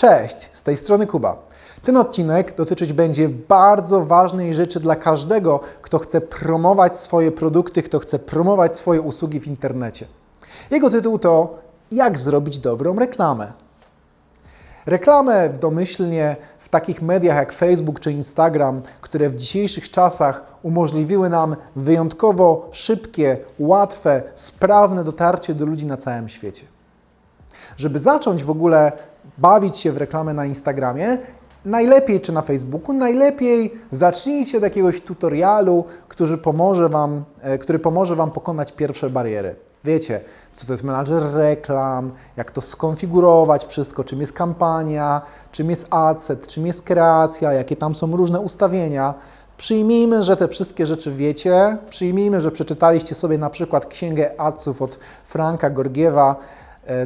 Cześć, z tej strony Kuba. Ten odcinek dotyczyć będzie bardzo ważnej rzeczy dla każdego, kto chce promować swoje produkty, kto chce promować swoje usługi w internecie. Jego tytuł to Jak zrobić dobrą reklamę. Reklamę w domyślnie w takich mediach jak Facebook czy Instagram, które w dzisiejszych czasach umożliwiły nam wyjątkowo szybkie, łatwe, sprawne dotarcie do ludzi na całym świecie. Żeby zacząć w ogóle bawić się w reklamę na Instagramie, najlepiej czy na Facebooku, najlepiej zacznijcie od jakiegoś tutorialu, który pomoże Wam, e, który pomoże Wam pokonać pierwsze bariery. Wiecie, co to jest menadżer reklam, jak to skonfigurować wszystko, czym jest kampania, czym jest adset, czym jest kreacja, jakie tam są różne ustawienia. Przyjmijmy, że te wszystkie rzeczy wiecie, przyjmijmy, że przeczytaliście sobie na przykład księgę adsów od Franka Gorgiewa,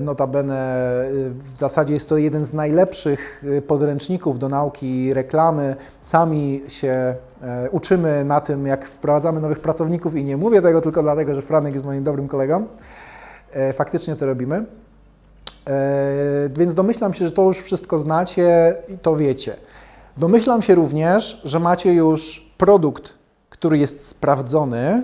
Notabene e, w zasadzie jest to jeden z najlepszych e, podręczników do nauki reklamy. Sami się uczymy na tym, jak wprowadzamy nowych pracowników i nie mówię tego tylko dlatego, że Franek jest moim dobrym kolegą. Faktycznie to robimy. Więc domyślam się, że to już wszystko znacie i to wiecie. Domyślam się również, że macie już produkt, który jest sprawdzony,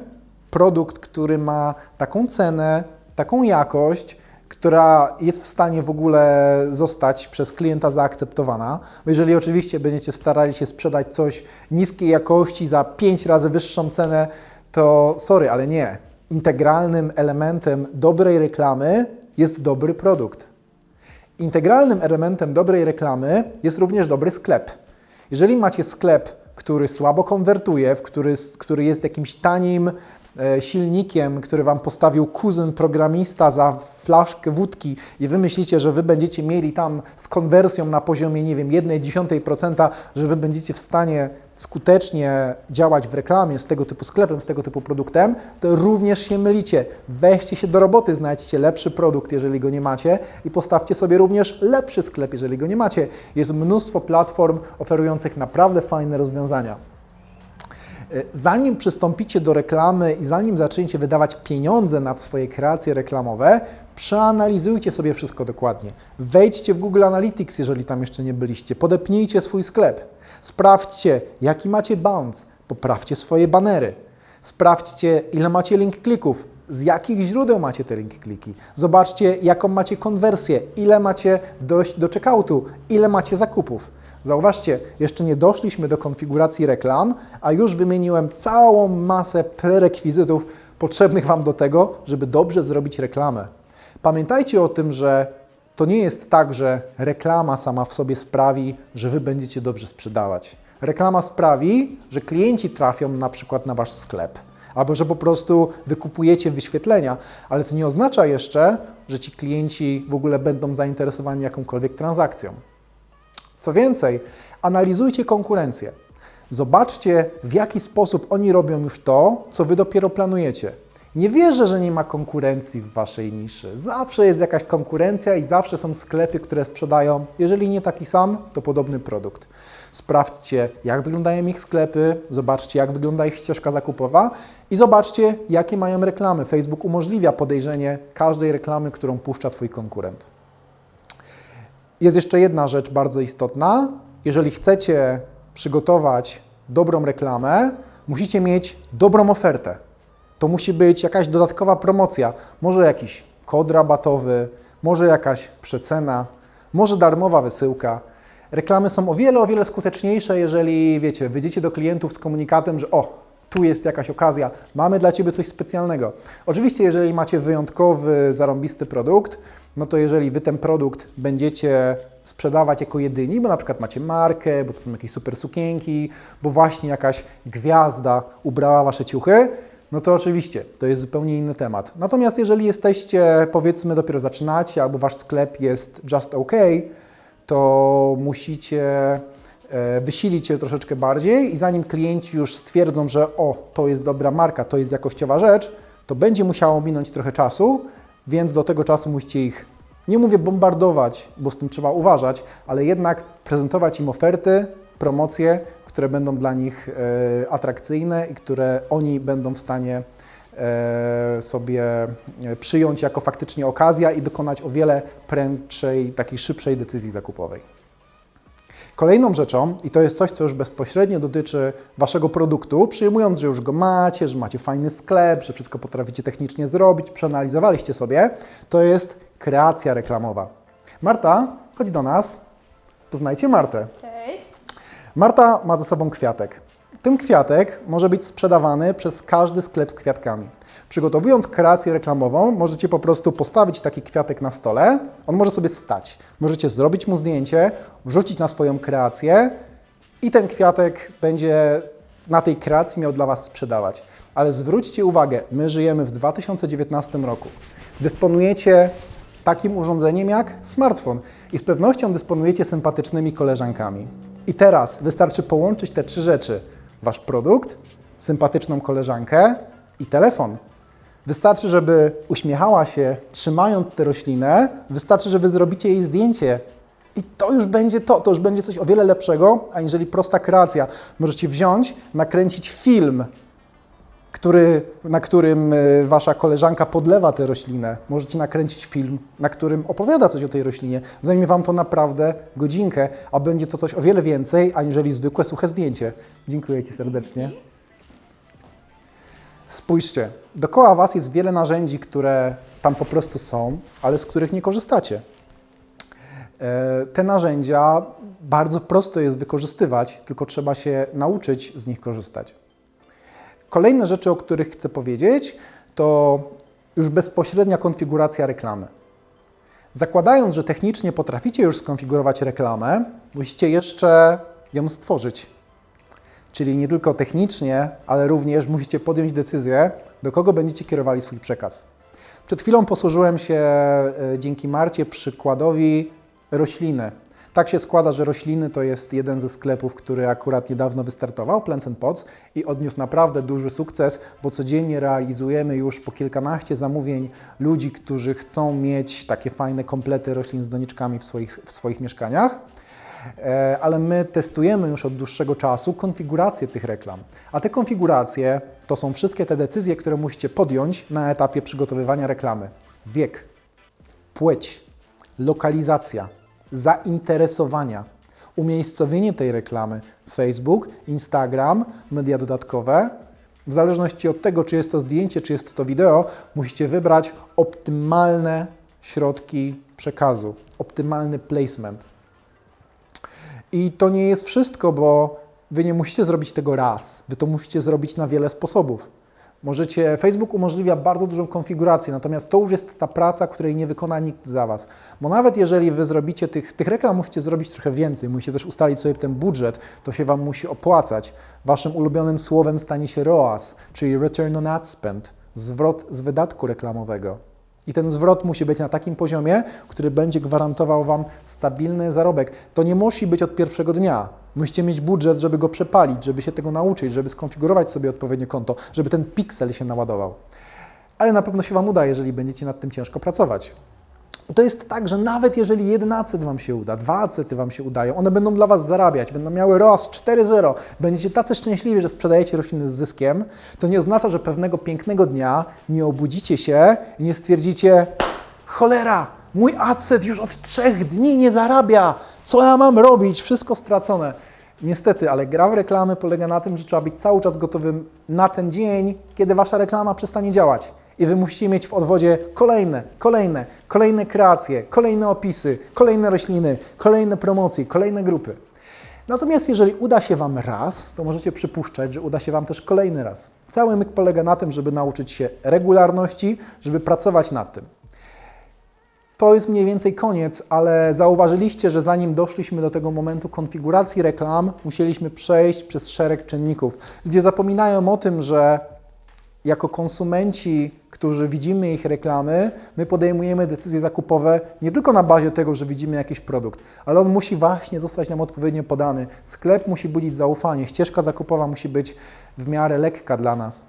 produkt, który ma taką cenę, taką jakość, która jest w stanie w ogóle zostać przez klienta zaakceptowana. Jeżeli oczywiście będziecie starali się sprzedać coś niskiej jakości za 5 razy wyższą cenę, to sorry, ale nie. Integralnym elementem dobrej reklamy jest dobry produkt. Integralnym elementem dobrej reklamy jest również dobry sklep. Jeżeli macie sklep, który słabo konwertuje, w który, który jest jakimś tanim silnikiem, który Wam postawił kuzyn programista za flaszkę wódki i Wy myślicie, że Wy będziecie mieli tam z konwersją na poziomie, nie wiem, 1,1%, że Wy będziecie w stanie skutecznie działać w reklamie z tego typu sklepem, z tego typu produktem, to również się mylicie. Weźcie się do roboty, znajdźcie lepszy produkt, jeżeli go nie macie i postawcie sobie również lepszy sklep, jeżeli go nie macie. Jest mnóstwo platform oferujących naprawdę fajne rozwiązania. E, zanim przystąpicie do reklamy i zanim zaczniecie wydawać pieniądze na swoje kreacje reklamowe, przeanalizujcie sobie wszystko dokładnie. Wejdźcie w Google Analytics, jeżeli tam jeszcze nie byliście, podepnijcie swój sklep, sprawdźcie, jaki macie bounce, poprawcie swoje banery, sprawdźcie, ile macie link klików, z jakich źródeł macie te link kliki. Zobaczcie, jaką macie konwersję, ile macie dojść do checkoutu, ile macie zakupów. Zauważcie, jeszcze nie doszliśmy do konfiguracji reklam, a już wymieniłem całą masę prerekwizytów potrzebnych Wam do tego, żeby dobrze zrobić reklamę. Pamiętajcie o tym, że to nie jest tak, że reklama sama w sobie sprawi, że Wy będziecie dobrze sprzedawać. Reklama sprawi, że klienci trafią na przykład na Wasz sklep, albo że po prostu wykupujecie wyświetlenia, ale to nie oznacza jeszcze, że ci klienci w ogóle będą zainteresowani jakąkolwiek transakcją. Co więcej, analizujcie konkurencję. Zobaczcie, w jaki sposób oni robią już to, co Wy dopiero planujecie. Nie wierzę, że nie ma konkurencji w Waszej niszy. Zawsze jest jakaś konkurencja i zawsze są sklepy, które sprzedają, jeżeli nie taki sam, to podobny produkt. Sprawdźcie, jak wyglądają ich sklepy, zobaczcie, jak wygląda ich ścieżka zakupowa i zobaczcie, jakie mają reklamy. Facebook umożliwia podejrzenie każdej reklamy, którą puszcza Twój konkurent. Jest jeszcze jedna rzecz bardzo istotna. Jeżeli chcecie przygotować dobrą reklamę, musicie mieć dobrą ofertę. To musi być jakaś dodatkowa promocja, może jakiś kod rabatowy, może jakaś przecena, może darmowa wysyłka. Reklamy są o wiele, o wiele skuteczniejsze, jeżeli wiecie, wyjdziecie do klientów z komunikatem, że o, tu jest jakaś okazja, mamy dla Ciebie coś specjalnego. Oczywiście, jeżeli macie wyjątkowy, zarąbisty produkt, no to jeżeli Wy ten produkt będziecie sprzedawać jako jedyni, bo na przykład macie markę, bo to są jakieś super sukienki, bo właśnie jakaś gwiazda ubrała Wasze ciuchy, no to oczywiście, to jest zupełnie inny temat. Natomiast jeżeli jesteście, powiedzmy, dopiero zaczynacie, albo Wasz sklep jest just ok, to musicie wysilić się troszeczkę bardziej i zanim klienci już stwierdzą, że o, to jest dobra marka, to jest jakościowa rzecz, to będzie musiało minąć trochę czasu, więc do tego czasu musicie ich, nie mówię bombardować, bo z tym trzeba uważać, ale jednak prezentować im oferty, promocje, które będą dla nich e, atrakcyjne i które oni będą w stanie e, sobie e, przyjąć jako faktycznie okazja i dokonać o wiele prędszej, takiej szybszej decyzji zakupowej. Kolejną rzeczą, i to jest coś, co już bezpośrednio dotyczy Waszego produktu, przyjmując, że już go macie, że macie fajny sklep, że wszystko potraficie technicznie zrobić, przeanalizowaliście sobie, to jest kreacja reklamowa. Marta, chodź do nas. Poznajcie Martę. Cześć. Marta ma ze sobą kwiatek. Ten kwiatek może być sprzedawany przez każdy sklep z kwiatkami. Przygotowując kreację reklamową, możecie po prostu postawić taki kwiatek na stole. On może sobie stać. Możecie zrobić mu zdjęcie, wrzucić na swoją kreację i ten kwiatek będzie na tej kreacji miał dla Was sprzedawać. Ale zwróćcie uwagę, my żyjemy w 2019 roku. Dysponujecie takim urządzeniem jak smartfon i z pewnością dysponujecie sympatycznymi koleżankami. I teraz wystarczy połączyć te trzy rzeczy: wasz produkt, sympatyczną koleżankę i telefon. Wystarczy, żeby uśmiechała się, trzymając tę roślinę, wystarczy, że wy zrobicie jej zdjęcie. I to już będzie to, to już będzie coś o wiele lepszego, aniżeli prosta kreacja. Możecie wziąć, nakręcić film, który, na którym y, wasza koleżanka podlewa tę roślinę. Możecie nakręcić film, na którym opowiada coś o tej roślinie. Zajmie wam to naprawdę godzinkę, a będzie to coś o wiele więcej, aniżeli zwykłe suche zdjęcie. Dziękuję Ci serdecznie. Spójrzcie, dookoła Was jest wiele narzędzi, które tam po prostu są, ale z których nie korzystacie. E, Te narzędzia bardzo prosto jest wykorzystywać, tylko trzeba się nauczyć z nich korzystać. Kolejne rzeczy, o których chcę powiedzieć, to już bezpośrednia konfiguracja reklamy. Zakładając, że technicznie potraficie już skonfigurować reklamę, musicie jeszcze ją stworzyć. Czyli nie tylko technicznie, ale również musicie podjąć decyzję, do kogo będziecie kierowali swój przekaz. Przed chwilą posłużyłem się e, dzięki Marcie przykładowi rośliny. Tak się składa, że rośliny to jest jeden ze sklepów, który akurat niedawno wystartował, Plants Pots, i odniósł naprawdę duży sukces, bo codziennie realizujemy już po kilkanaście zamówień ludzi, którzy chcą mieć takie fajne komplety roślin z doniczkami w swoich, w swoich mieszkaniach. E, ale my testujemy już od dłuższego czasu konfigurację tych reklam. A te konfiguracje to są wszystkie te decyzje, które musicie podjąć na etapie przygotowywania reklamy. Wiek, płeć, lokalizacja, zainteresowania, umiejscowienie tej reklamy Facebook, Instagram, media dodatkowe. W zależności od tego, czy jest to zdjęcie, czy jest to wideo, musicie wybrać optymalne środki przekazu, optymalny placement. I to nie jest wszystko, bo Wy nie musicie zrobić tego raz. Wy to musicie zrobić na wiele sposobów. Możecie, Facebook umożliwia bardzo dużą konfigurację, natomiast to już jest ta praca, której nie wykona nikt za Was. Bo nawet jeżeli Wy zrobicie tych, tych reklam, musicie zrobić trochę więcej, musicie też ustalić sobie ten budżet, to się Wam musi opłacać. Waszym ulubionym słowem stanie się ROAS, czyli Return on Ad Spend, zwrot z wydatku reklamowego. I ten zwrot musi być na takim poziomie, który będzie gwarantował Wam stabilny zarobek. To nie musi być od pierwszego dnia. Musicie mieć budżet, żeby go przepalić, żeby się tego nauczyć, żeby skonfigurować sobie odpowiednie konto, żeby ten piksel się naładował. Ale na pewno się Wam uda, jeżeli będziecie nad tym ciężko pracować. To jest tak, że nawet jeżeli jeden acet Wam się uda, dwa acety Wam się udają, one będą dla Was zarabiać, będą miały ROAS 4.0, będziecie tacy szczęśliwi, że sprzedajecie rośliny z zyskiem, to nie oznacza, że pewnego pięknego dnia nie obudzicie się i nie stwierdzicie cholera, mój acet już od trzech dni nie zarabia, co ja mam robić, wszystko stracone. Niestety, ale gra w reklamy polega na tym, że trzeba być cały czas gotowym na ten dzień, kiedy Wasza reklama przestanie działać. I Wy musicie mieć w odwodzie kolejne, kolejne, kolejne kreacje, kolejne opisy, kolejne rośliny, kolejne promocje, kolejne grupy. Natomiast jeżeli uda się Wam raz, to możecie przypuszczać, że uda się Wam też kolejny raz. Cały myk polega na tym, żeby nauczyć się regularności, żeby pracować nad tym. To jest mniej więcej koniec, ale zauważyliście, że zanim doszliśmy do tego momentu konfiguracji reklam, musieliśmy przejść przez szereg czynników. Ludzie zapominają o tym, że jako konsumenci, którzy widzimy ich reklamy, my podejmujemy decyzje zakupowe nie tylko na bazie tego, że widzimy jakiś produkt, ale on musi właśnie zostać nam odpowiednio podany. Sklep musi budzić zaufanie, ścieżka zakupowa musi być w miarę lekka dla nas.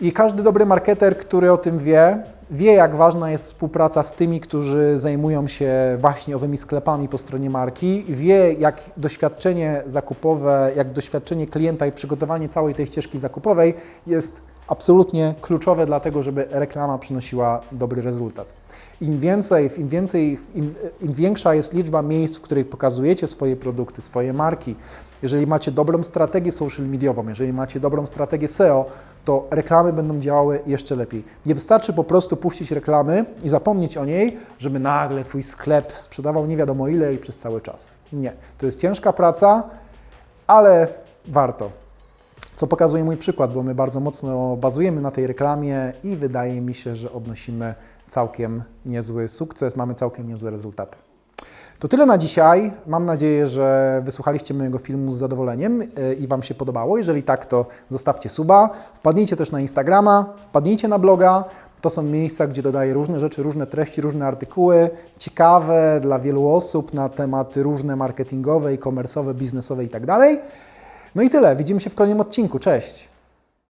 I każdy dobry marketer, który o tym wie, wie jak ważna jest współpraca z tymi, którzy zajmują się właśnie owymi sklepami po stronie marki, wie jak doświadczenie zakupowe, jak doświadczenie klienta i przygotowanie całej tej ścieżki zakupowej jest absolutnie kluczowe dla tego, żeby reklama przynosiła dobry rezultat. Im więcej, im więcej, im, im większa jest liczba miejsc, w których pokazujecie swoje produkty, swoje marki, jeżeli macie dobrą strategię social mediową, jeżeli macie dobrą strategię SEO, to reklamy będą działały jeszcze lepiej. Nie wystarczy po prostu puścić reklamy i zapomnieć o niej, żeby nagle Twój sklep sprzedawał nie wiadomo ile i przez cały czas. Nie. To jest ciężka praca, ale warto. Co pokazuje mój przykład, bo my bardzo mocno bazujemy na tej reklamie i wydaje mi się, że odnosimy całkiem niezły sukces, mamy całkiem niezłe rezultaty. To tyle na dzisiaj. Mam nadzieję, że wysłuchaliście mojego filmu z zadowoleniem yy, i Wam się podobało. Jeżeli tak, to zostawcie suba. Wpadnijcie też na Instagrama, wpadnijcie na bloga. To są miejsca, gdzie dodaję różne rzeczy, różne treści, różne artykuły, ciekawe dla wielu osób na tematy różne marketingowe, e-commerce'owe, biznesowe itd. No i tyle. Widzimy się w kolejnym odcinku. Cześć!